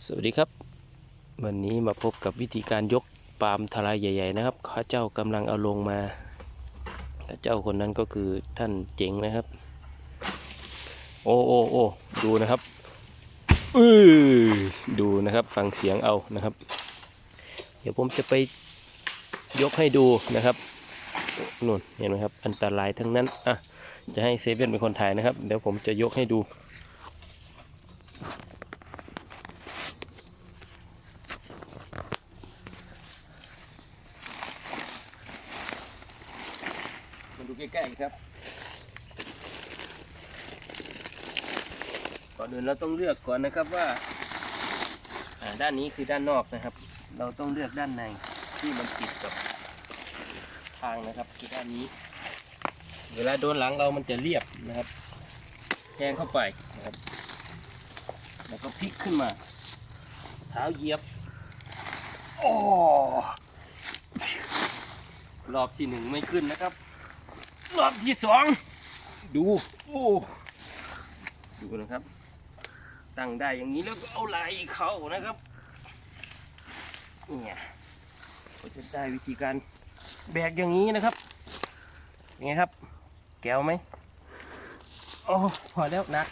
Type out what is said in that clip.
สวัสดีครับ วันนี้มาพบกับวิธีการยกปาล์มทลายใหญ่ ๆ นะครับข้าเจ้ากำลังเอาลงมาข้าเจ้าคนนั้นก็คือท่านเจ๋งนะครับ โอ้โอ้โอ้ดูนะครับอือดูนะครับฟังเสียงเอานะครับ เดี๋ยวผมจะไปยกให้ดูนะครับนู่นเห็นไหมครับ อันตรายทั้งนั้นอะจะให้เซเว่นเป็นคนถ่ายนะครับ เดี๋ยวผมจะยกให้ดู มาดูใกล้ๆครับก่อนอื่นเราต้องเลือกก่อนนะครับว่าด้านนี้คือด้านนอกนะครับ เราต้องเลือกด้านในที่มันติดกับทางนะครับคือด้านนี้ เวลาโดนหลังเรามันจะเรียบนะครับแทงเข้าไปนะครับ แล้วก็พลิกขึ้นมา เท้าเหยียบโอ้รอบที่หนึ่งไม่ขึ้นนะครับ รอบที่สองดูโอ้ดูนะครับ ตั้งได้อย่างนี้แล้วก็เอาไหลเข้านะครับเนี่ยก็จะได้วิธีการแบกอย่างนี้นะครับเป็นไงครับ แก้วไหมโอ้พอแล้วนะ